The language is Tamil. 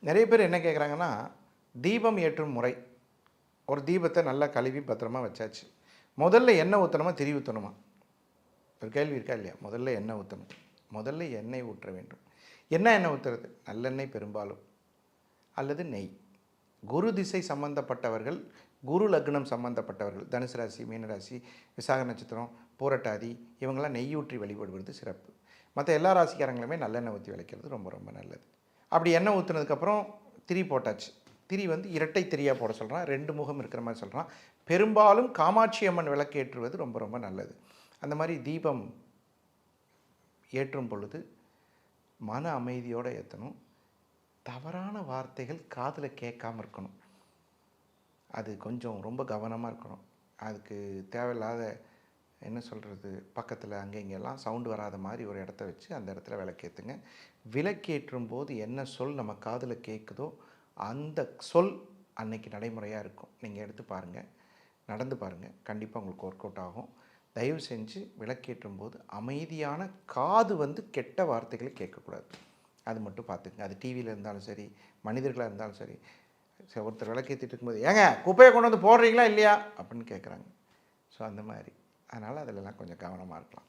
நிறைய பேர் என்ன கேட்குறாங்கன்னா தீபம் ஏற்றும் முறை. ஒரு தீபத்தை நல்லா கழுவி பத்திரமா வச்சாச்சு. முதல்ல எண்ணெய் ஊற்றணுமா திரி ஊற்றணுமா ஒரு கேள்வி இருக்கா இல்லையா? முதல்ல எண்ணெய் ஊற்றணும் முதல்ல எண்ணெய் ஊற்ற வேண்டும். என்ன எண்ணெய் ஊற்றுறது நல்லெண்ணெய் பெரும்பாலும். அல்லது நெய். குரு திசை சம்பந்தப்பட்டவர்கள் குரு லக்னம் சம்பந்தப்பட்டவர்கள் தனுசு ராசி மீனராசி விசாக நட்சத்திரம் பூரட்டாதி இவங்கெல்லாம் நெய்யூற்றி வழிபடுவது சிறப்பு. மற்ற எல்லா ராசிக்காரங்களுமே நல்லெண்ணெய் ஊற்றி விளைக்கிறது ரொம்ப ரொம்ப நல்லது. அப்படி எண்ணெய் ஊற்றுனதுக்கப்புறம் திரி போட்டாச்சு. திரி வந்து இரட்டை திரியாக போட சொல்கிறான் ரெண்டு முகம் இருக்கிற மாதிரி சொல்கிறான் பெரும்பாலும் காமாட்சி அம்மன் விளக்கு ஏற்றுவது ரொம்ப ரொம்ப நல்லது. அந்த மாதிரி தீபம் ஏற்றும் பொழுது மன அமைதியோடு ஏற்றணும் தவறான வார்த்தைகள் காதில் கேட்காம இருக்கணும். அது கொஞ்சம் ரொம்ப கவனமாக இருக்கணும். அதுக்கு தேவையில்லாத என்ன சொல்கிறது பக்கத்தில் அங்கே இங்கெல்லாம் சவுண்டு வராத மாதிரி ஒரு இடத்த வச்சு அந்த இடத்துல விளக்கேற்றுங்க விளக்கேற்றும் போது என்ன சொல் நம்ம காதில் கேட்குதோ அந்த சொல் அன்னைக்கு நடைமுறையாக இருக்கும். நீங்கள் எடுத்து பாருங்கள் நடந்து பாருங்கள் கண்டிப்பாக உங்களுக்கு ஒர்க் அவுட் ஆகும். தயவு செஞ்சு விளக்கேற்றும் போது அமைதியான காது வந்து கெட்ட வார்த்தைகளை கேட்கக்கூடாது. அது மட்டும் பார்த்துக்குங்க. அது டிவியில் இருந்தாலும் சரி மனிதர்களாக இருந்தாலும் சரி சரி, ஒருத்தர் விளக்கேற்றிட்டு இருக்கும்போது ஏங்க குப்பையை கொண்டு வந்து போடுறீங்களா இல்லையா? அப்படின்னு கேட்குறாங்க ஸோ அந்த மாதிரி. அதனால் அதிலெல்லாம் கொஞ்சம் கவனமாக இருக்கலாம்